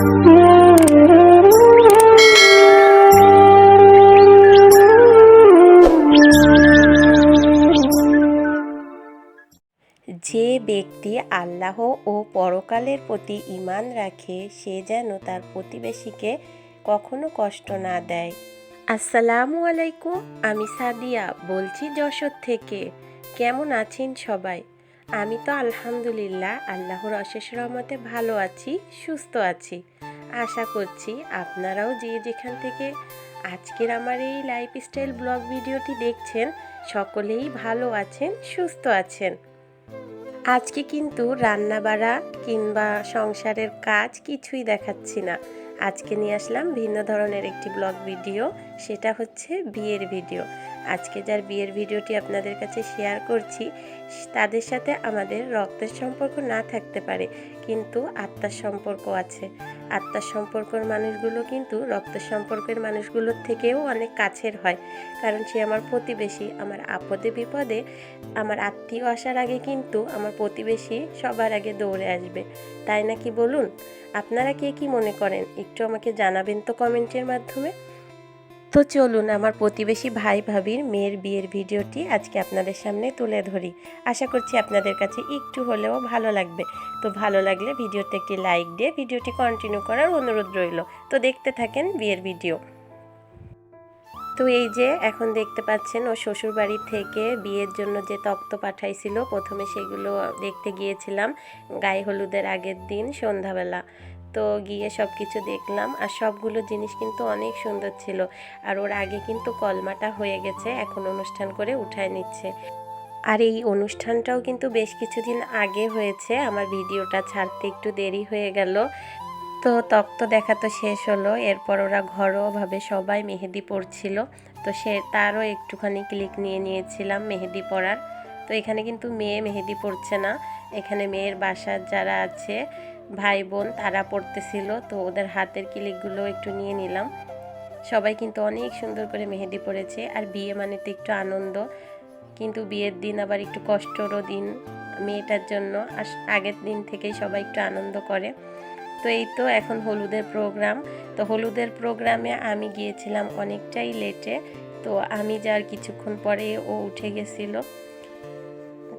যে ব্যক্তি আল্লাহ ও পরকালের প্রতি ঈমান রাখে, সে যেন তার প্রতিবেশীকে কখনো কষ্ট না দেয়। আসসালামু আলাইকুম, আমি সাদিয়া বলছি যশোর থেকে। কেমন আছেন সবাই? আমি তো আলহামদুলিল্লাহ আল্লাহর অশেষ রহমতে ভালো আছি, সুস্থ আছি। আশা করছি আপনারাও যে যেখান থেকে আজকের আমার এই লাইফস্টাইল ব্লগ ভিডিওটি দেখছেন, সকলেই ভালো আছেন, সুস্থ আছেন। আজকে কিন্তু রান্না বাড়া কিংবা সংসারের কাজ কিছুই দেখাচ্ছি না। আজকে নিয়ে আসলাম ভিন্ন ধরনের একটি ব্লগ ভিডিও সেটা হচ্ছে বিয়ের ভিডিও আজকে যার বিয়ের ভিডিওটি আপনাদের কাছে শেয়ার করছি, তাদের সাথে আমাদের রক্তের সম্পর্ক না থাকতে পারে, কিন্তু আত্মার সম্পর্ক আছে। আত্মার সম্পর্কের মানুষগুলো কিন্তু রক্তের সম্পর্কের মানুষগুলোর থেকেও অনেক কাছের হয়, কারণ সে আমার প্রতিবেশী, আমার আপদে বিপদে, আমার আত্মীয় আসার আগে কিন্তু আমার প্রতিবেশী সবার আগে দৌড়ে আসবে। তাই নাকি বলুন? আপনারা কে কি মনে করেন? একটু আমাকে জানাবেন তো কমেন্টের মাধ্যমে। তো চলুন আমার প্রতিবেশী ভাই ভাবির মেয়ের বিয়ের ভিডিওটি আজকে আপনাদের সামনে তুলে ধরি। আশা করছি আপনাদের কাছে একটু হলেও ভালো লাগবে। তো ভালো লাগলে ভিডিওতে একটি লাইক দিয়ে ভিডিওটি কন্টিনিউ করার অনুরোধ রইল। তো দেখতে থাকেন বিয়ের ভিডিও। তো এই যে এখন দেখতে পাচ্ছেন ও শ্বশুর বাড়ি থেকে বিয়ের জন্য যে তক্ত পাঠাইছিল, প্রথমে সেগুলো দেখতে গিয়েছিলাম। গায়ে হলুদের আগের দিন সন্ধ্যাবেলা। তো গিয়ে সব কিছু দেখলাম আর সবগুলো জিনিস কিন্তু অনেক সুন্দর ছিল। আর ওর আগে কিন্তু কলমাটা হয়ে গেছে, এখন অনুষ্ঠান করে উঠায় নিচ্ছে। আর এই অনুষ্ঠানটাও কিন্তু বেশ কিছুদিন আগে হয়েছে, আমার ভিডিওটা ছাড়তে একটু দেরি হয়ে গেল। তো তক্ত দেখা তো শেষ হলো, এরপর ওরা ঘরোয়াভাবে সবাই মেহেদি পড়ছিল তো সে তারও একটুখানি ক্লিক নিয়ে নিয়েছিলাম মেহেদি পড়ার তো এখানে কিন্তু মেয়ে মেহেদি পড়ছে না, এখানে মেয়ের বাসার যারা আছে ভাই বোন তারা পড়তেছিল, তো ওদের হাতের ক্লিকগুলো একটু নিয়ে নিলাম। সবাই কিন্তু অনেক সুন্দর করে মেহেদি পড়েছে আর বিয়ে মানে তো একটু আনন্দ। কিন্তু বিয়ের দিন আবার একটু কষ্টরও দিন মেয়েটার জন্য আগের দিন থেকেই সবাই একটু আনন্দ করে। তো এই তো এখন হলুদের প্রোগ্রাম। তো হলুদের প্রোগ্রামে আমি গিয়েছিলাম অনেকটাই লেটে তো আমি যার কিছুক্ষণ পরে ও উঠে গেছিল।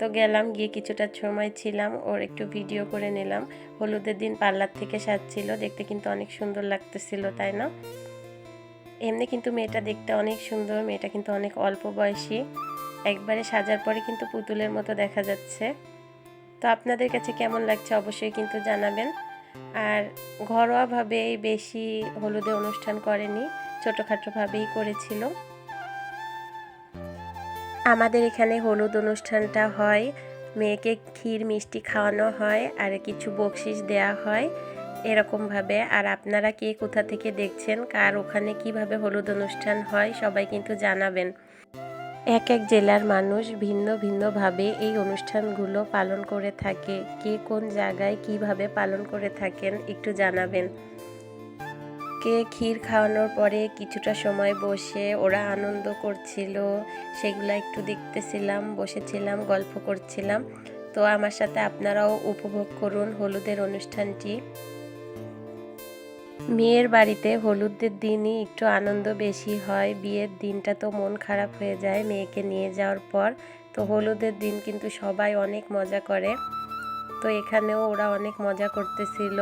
তো গেলাম, গিয়ে কিছুটা সময় ছিলাম, ওর একটু ভিডিও করে নিলাম। হলুদের দিন পার্লার থেকে সাজছিল, দেখতে কিন্তু অনেক সুন্দর লাগতেছিল, তাই না? এমনি কিন্তু মেয়েটা দেখতে অনেক সুন্দর, মেয়েটা কিন্তু অনেক অল্প বয়সী। একবারে সাজার পরে কিন্তু পুতুলের মতো দেখা যাচ্ছে। তো আপনাদের কাছে কেমন লাগছে অবশ্যই কিন্তু জানাবেন। আর ঘরোয়াভাবেই বেশি হলুদে অনুষ্ঠান করেনি, ছোটোখাটোভাবেই করেছিল। আমাদের এখানে হলুদ অনুষ্ঠানটা হয়, মেয়েকে ক্ষীর মিষ্টি খাওয়ানো হয় আর কিছু বকশিস দেয়া হয় এরকমভাবে। আর আপনারা কে কোথা থেকে দেখছেন, কার ওখানে কীভাবে হলুদ অনুষ্ঠান হয় সবাই কিন্তু জানাবেন। এক এক জেলার মানুষ ভিন্ন ভিন্নভাবে এই অনুষ্ঠানগুলো পালন করে থাকে। কে কোন জায়গায় কীভাবে পালন করে থাকেন একটু জানাবেন। কে ক্ষীর খাওয়ানোর পরে কিছুটা সময় বসে ওরা আনন্দ করছিল। সেগুলো একটু দেখতেছিলাম, বসেছিলাম, গল্প করছিলাম। তো আমার সাথে আপনারাও উপভোগ করুন হলুদের অনুষ্ঠানটি। মেয়ের বাড়িতে হলুদের দিনই একটু আনন্দ বেশি হয়। বিয়ের দিনটা তো মন খারাপ হয়ে যায় মেয়েকে নিয়ে যাওয়ার পর। তো হলুদের দিন কিন্তু সবাই অনেক মজা করে। তো এখানেও ওরা অনেক মজা করতেছিল।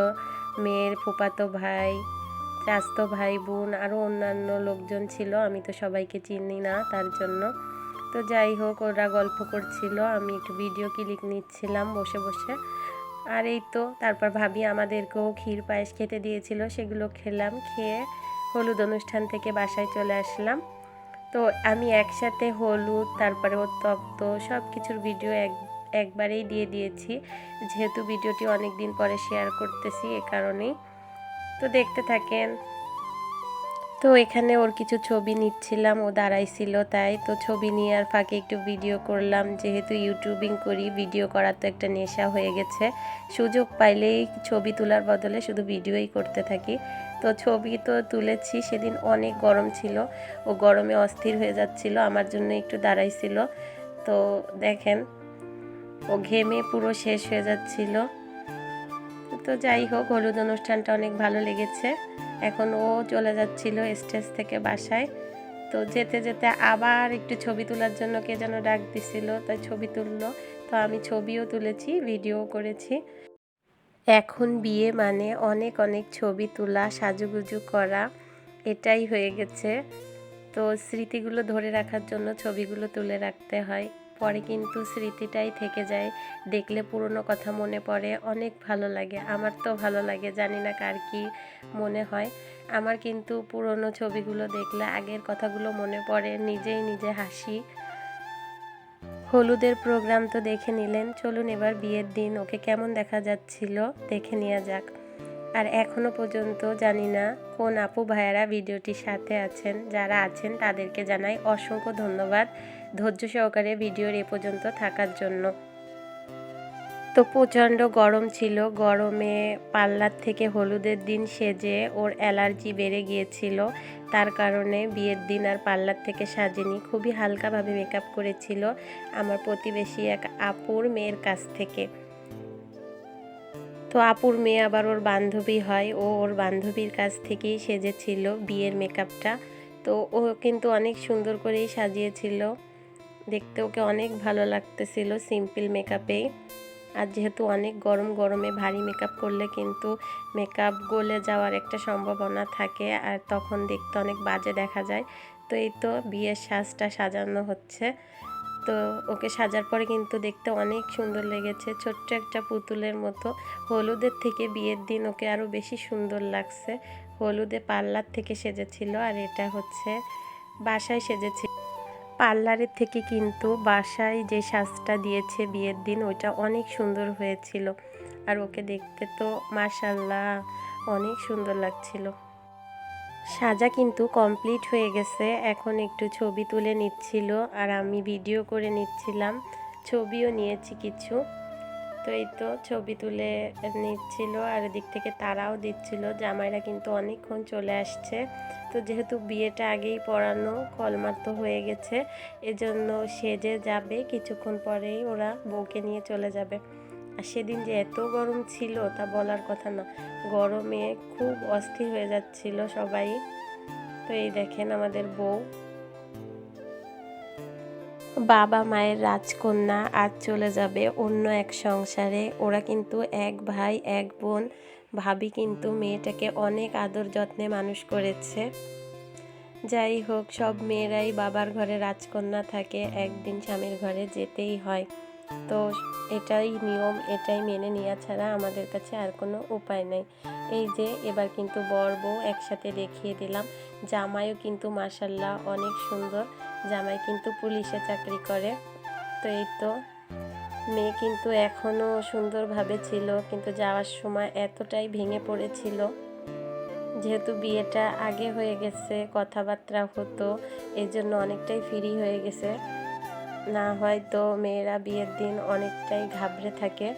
মেয়ের ফুপাতো ভাই চাস্তো ভাই বোন আরও অন্যান্য লোকজন ছিল, আমি তো সবাইকে চিনি না তার জন্য। তো যাই হোক, ওরা গল্প করছিল, আমি একটু ভিডিও ক্লিক নিচ্ছিলাম বসে বসে। আর এই তো, তারপর ভাবি আমাদেরকেও ক্ষীর পায়েস খেতে দিয়েছিল, সেগুলো খেলাম, খেয়ে হলুদ অনুষ্ঠান থেকে বাসায় চলে আসলাম। তো আমি একসাথে হলুদ, তারপরে তক্ত সব কিছুর ভিডিও এক, একবারেই দিয়ে দিয়েছি। যেহেতু ভিডিওটি অনেক দিন পরে শেয়ার করতেছি, এ কারণেই। তো দেখতে থাকেন। তো এখানে ওর কিছু ছবি নিচ্ছিলাম, ও দাঁড়াইছিল তাই। তো ছবি নিয়ে আর ফাঁকে একটু ভিডিও করলাম, যেহেতু ইউটিউবিং করি ভিডিও করার তো একটা নেশা হয়ে গেছে। সুযোগ পাইলেই ছবি তোলার বদলে শুধু ভিডিওই করতে থাকি। তো ছবি তো তুলেছি, সেদিন অনেক গরম ছিল। ও গরমে অস্থির হয়ে যাচ্ছিল, আমার জন্য একটু দাঁড়াইছিল। তো দেখেন, ও ঘেমে পুরো শেষ হয়ে যাচ্ছিল। তো যাই হোক, হলুদ অনুষ্ঠানটা অনেক ভালো লেগেছে। এখন ও চলে যাচ্ছিল স্টেজ থেকে বাসায়। তো যেতে যেতে আবার একটু ছবি তোলার জন্য কে যেন ডাক দিছিল, তাই ছবি তুললো। তো আমি ছবিও তুলেছি ভিডিও করেছি। এখন বিয়ে মানে অনেক অনেক ছবি তোলা, সাজুগুজু করা, এটাই হয়ে গেছে। তো স্মৃতিগুলো ধরে রাখার জন্য ছবিগুলো তুলে রাখতে হয়। পরে কিন্তু স্মৃতিটাই থেকে যায়। দেখলে পুরনো কথা মনে পড়ে, অনেক ভালো লাগে। আমার তো ভালো লাগে, জানি না কার কি মনে হয়। আমার কিন্তু পুরনো ছবিগুলো দেখলে আগের কথাগুলো মনে পড়ে, নিজেই নিজে হাসি। হলুদের প্রোগ্রাম তো দেখে নিলেন। চলুন এবার বিয়ের দিন, ওকে কেমন দেখা যাচ্ছিল দেখে নেওয়া যাক। আর এখনও পর্যন্ত জানি না কোন আপু ভাইয়ারা ভিডিওটির সাথে আছেন, যারা আছেন তাদেরকে জানাই অসংখ্য ধন্যবাদ। ধৈর্য সহকারে ভিডিওর এ পর্যন্ত থাকার জন্য। তো প্রচণ্ড গরম ছিল। গরমে পাল্লার থেকে হলুদের দিন সেজে ওর অ্যালার্জি বেড়ে গিয়েছিল। তার কারণে বিয়ের দিন আর পার্লার থেকে সাজেনি। খুবই হালকাভাবে মেকআপ করেছিল আমার প্রতিবেশী এক আপুর মেয়ের কাছ থেকে। তো আপুর মেয়ে আবার ওর বান্ধবী হয়। ও ওর বান্ধবীর কাছ থেকেই সেজেছিল বিয়ের মেকআপটা। তো ও কিন্তু অনেক সুন্দর করেই সাজিয়েছিল। দেখতে ওকে অনেক ভালো লাগতেছিল সিম্পল মেকআপেই আর যেহেতু অনেক গরম গরমে ভারী মেকআপ করলে কিন্তু মেকআপ গলে যাওয়ার একটা সম্ভাবনা থাকে আর তখন দেখতে অনেক বাজে দেখা যায়। তো এই তো বিয়ের সাজটা সাজানো হচ্ছে। তো ওকে সাজার পরে কিন্তু দেখতে অনেক সুন্দর লেগেছে। ছোট্ট একটা পুতুলের মতো। হলুদের থেকে বিয়ের দিন ওকে আরও বেশি সুন্দর লাগছে। হলুদে পার্লার থেকে সেজেছিল আর এটা হচ্ছে বাসায় সেজেছিল। পার্লারের থেকে কিন্তু বাসায় যে সাজটা দিয়েছে বিয়ের দিন, ওইটা অনেক সুন্দর হয়েছিল। আর ওকে দেখতে তো মাসাল্লাহ অনেক সুন্দর লাগছিল। সাজা কিন্তু কমপ্লিট হয়ে গেছে। এখন একটু ছবি তুলে নিচ্ছিল আর আমি ভিডিও করে নিচ্ছিলাম। ছবিও নিয়েছি কিছু। তো এই তো ছবি তুলে নিচ্ছিল আর দিক থেকে তারাও দিচ্ছিল। জামাইরা কিন্তু অনেকক্ষণ চলে আসছে। তো যেহেতু বিয়েটা আগেই পড়ানো, কলমার তো হয়ে গেছে, এজন্য সেজে যাবে, কিছুক্ষণ পরেই ওরা বউকে নিয়ে চলে যাবে। আর সেদিন যে এত গরম ছিল তা বলার কথা না। গরমে খুব অস্থির হয়ে যাচ্ছিল সবাই। তো এই দেখেন আমাদের বউ। বাবা মায়ের রাজকন্যা আজ চলে যাবে অন্য এক সংসারে। ওরা কিন্তু এক ভাই, এক বোন। ভাবি কিন্তু মেয়েটাকে অনেক আদর যত্নে মানুষ করেছে। যাই হোক, সব মেয়েরাই বাবার ঘরে রাজকন্যা থাকে, একদিন স্বামীর ঘরে যেতেই হয়। তো এটাই নিয়ম, এটাই মেনে নেওয়া ছাড়া আমাদের কাছে আর কোনো উপায় নেই। এই যে, এবার কিন্তু বর বউ একসাথে দেখিয়ে দিলাম। জামাইও কিন্তু মাসাল্লাহ অনেক সুন্দর। জামাই কিন্তু পুলিশে চাকরি করে। তো এই তো মেয়ে কিন্তু এখনও সুন্দরভাবে ছিল, কিন্তু যাওয়ার সময় এতটাই ভেঙে পড়েছিল। যেহেতু বিয়েটা আগে হয়ে গেছে, কথাবার্তা হতো এই জন্য অনেকটাই ফ্রি হয়ে গেছে। না হয়তো মেয়েরা বিয়ের দিন অনেকটাই ঘাবড়ে থাকে।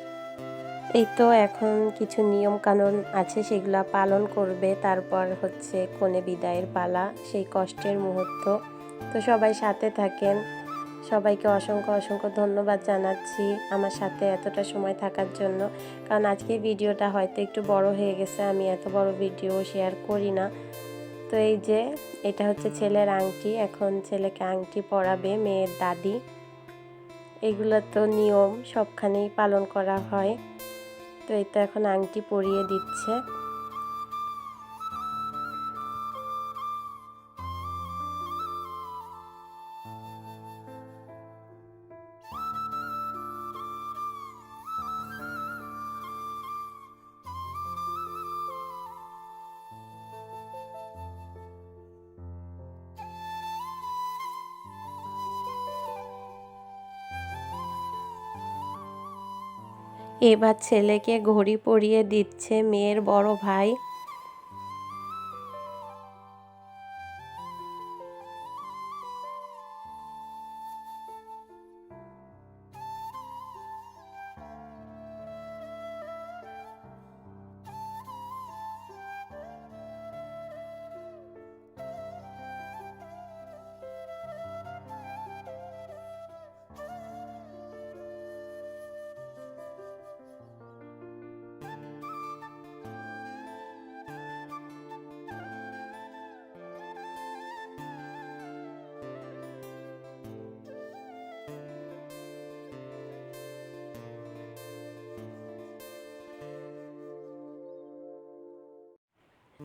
এই তো এখন কিছু নিয়ম কানুন আছে, সেগুলো পালন করবে। তারপর হচ্ছে কোনে বিদায়ের পালা, সেই কষ্টের মুহূর্ত। তো সবাই সাথে থাকেন। সবাইকে অসংখ্য অসংখ্য ধন্যবাদ জানাচ্ছি আমার সাথে এতটা সময় থাকার জন্য। কারণ আজকে ভিডিওটা হয়তো একটু বড় হয়ে গেছে, আমি এত বড় ভিডিও শেয়ার করি না। তো এই যে, এটা হচ্ছে ছেলের আংটি, এখন ছেলেকে আংটি পরাবে মেয়ের দাদি। এগুলো তো নিয়ম, সবখানেই পালন করা হয়। তো এই তো এখন আংটি পরিয়ে দিচ্ছে। এবার ছেলেকে ঘড়ি পরিয়ে দিচ্ছে মেয়ের বড় ভাই।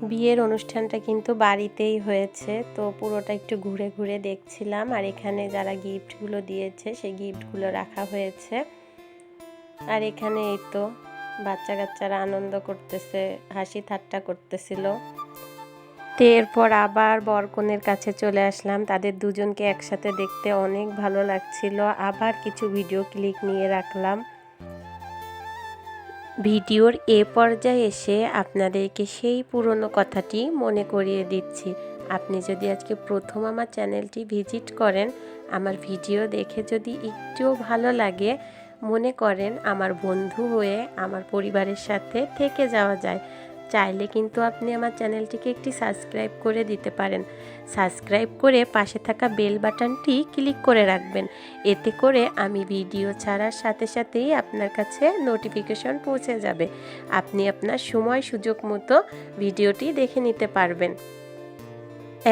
বিয়ের অনুষ্ঠানটা কিন্তু বাড়িতেই হয়েছে, তো পুরোটা একটু ঘুরে ঘুরে দেখছিলাম। আর এখানে যারা গিফটগুলো দিয়েছে, সেই গিফটগুলো রাখা হয়েছে। আর এখানে এই তো বাচ্চা কাচ্চারা আনন্দ করতেছে, হাসি ঠাট্টা করতেছিল। তো এরপর আবার বরকনের কাছে চলে আসলাম। তাদের দুজনকে একসাথে দেখতে অনেক ভালো লাগছিল। আবার কিছু ভিডিও ক্লিক নিয়ে রাখলাম। ভিডিওর এ পর্যায়ে এসে আপনাদেরকে সেই পুরনো কথাটি মনে করিয়ে দিচ্ছি। আপনি যদি আজকে প্রথম আমার চ্যানেলটি ভিজিট করেন, আমার ভিডিও দেখে যদি একটুও ভালো লাগে, মনে করেন আমার বন্ধু হয়ে আমার পরিবারের সাথে থেকে যাওয়া যায়। চাইলে কিন্তু আপনি আমার চ্যানেলটিকে একটি সাবস্ক্রাইব করে দিতে পারেন। সাবস্ক্রাইব করে পাশে থাকা বেল বাটনটি ক্লিক করে রাখবেন। এতে করে আমি ভিডিও ছাড়ার সাথে সাথেই আপনার কাছে নোটিফিকেশন পৌঁছে যাবে। আপনি আপনার সময় সুযোগ মতো ভিডিওটি দেখে নিতে পারবেন।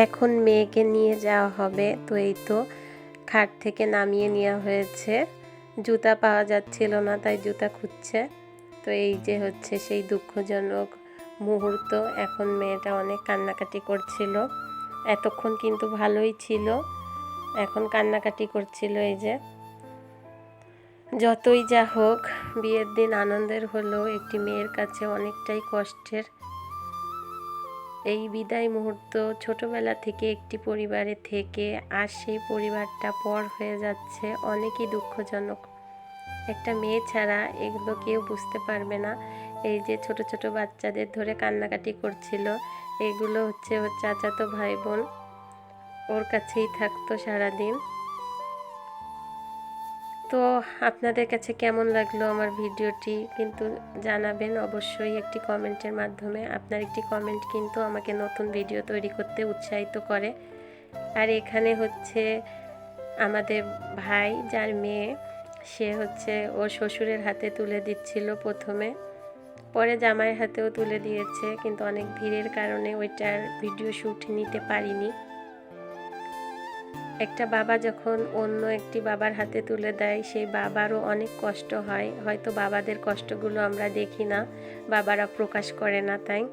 এখন মেয়েকে নিয়ে যাওয়া হবে। তো এই তো খাট থেকে নামিয়ে নেওয়া হয়েছে। জুতা পাওয়া যাচ্ছিল না, তাই জুতা খুঁজছে। তো এই যে হচ্ছে সেই দুঃখজনক মুহূর্ত, এখন মেয়েটা অনেক কান্নাকাটি করছিল। এতক্ষণ কিন্তু ভালোই ছিল। এখন কান্নাকাটি করছিল এই যে। যতই যা হোক, বিয়ের দিন আনন্দের হলেও একটি মেয়ের কাছে অনেকটাই কষ্টের। এই বিদায় মুহূর্ত ছোটবেলা থেকে একটি পরিবারে থেকে, আর সেই পরিবারটা পর হয়ে যাচ্ছে অনেকই দুঃখজনক। একটা মেয়ে ছাড়া এগুলো কেউ বুঝতে পারবে না। এই যে ছোট ছোট বাচ্চাদের ধরে কান্নাকাটি করছিল, এগুলো হচ্ছে ওর চাচাতো ভাই বোন ওর কাছেই থাকতো সারাদিন। তো আপনাদের কাছে কেমন লাগল আমার ভিডিওটি? কিন্তু জানাবেন অবশ্যই একটি কমেন্টের মাধ্যমে। আপনার একটি কমেন্ট কিন্তু আমাকে নতুন ভিডিও তৈরি করতে উৎসাহিত করে। আর এখানে হচ্ছে আমাদের ভাই, যার মেয়ে, সে হচ্ছে ওর শ্বশুরের হাতে তুলে দিচ্ছিল প্রথমে। পরে জামাইয়ের হাতেও তুলে দিয়েছে, কিন্তু অনেক ভিড়ের কারণে ওইটার ভিডিও শ্যুট নিতে পারিনি। একটা বাবা যখন অন্য একটি বাবার হাতে তুলে দেয়, সেই বাবারও অনেক কষ্ট হয়। হয়তো বাবাদের কষ্টগুলো আমরা দেখি না, বাবারা প্রকাশ করে না, তাই?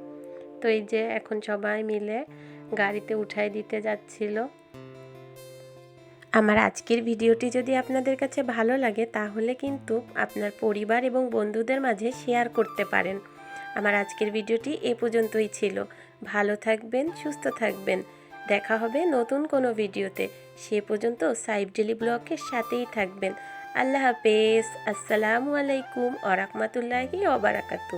তো এই যে এখন সবাই মিলে গাড়িতে উঠাই দিতে যাচ্ছিল। আমার আজকের ভিডিওটি যদি আপনাদের কাছে ভালো লাগে, তাহলে কিন্তু আপনার পরিবার এবং বন্ধুদের মাঝে শেয়ার করতে পারেন। আমার আজকের ভিডিওটি এ পর্যন্তই ছিল। ভালো থাকবেন, সুস্থ থাকবেন। দেখা হবে নতুন কোনো ভিডিওতে। সে পর্যন্ত সাইব ডেলি ব্লগের সাথেই থাকবেন। আল্লাহ হাফেজ। আসসালামু আলাইকুম আ রহমতুল্লাহি ওবরাকাতু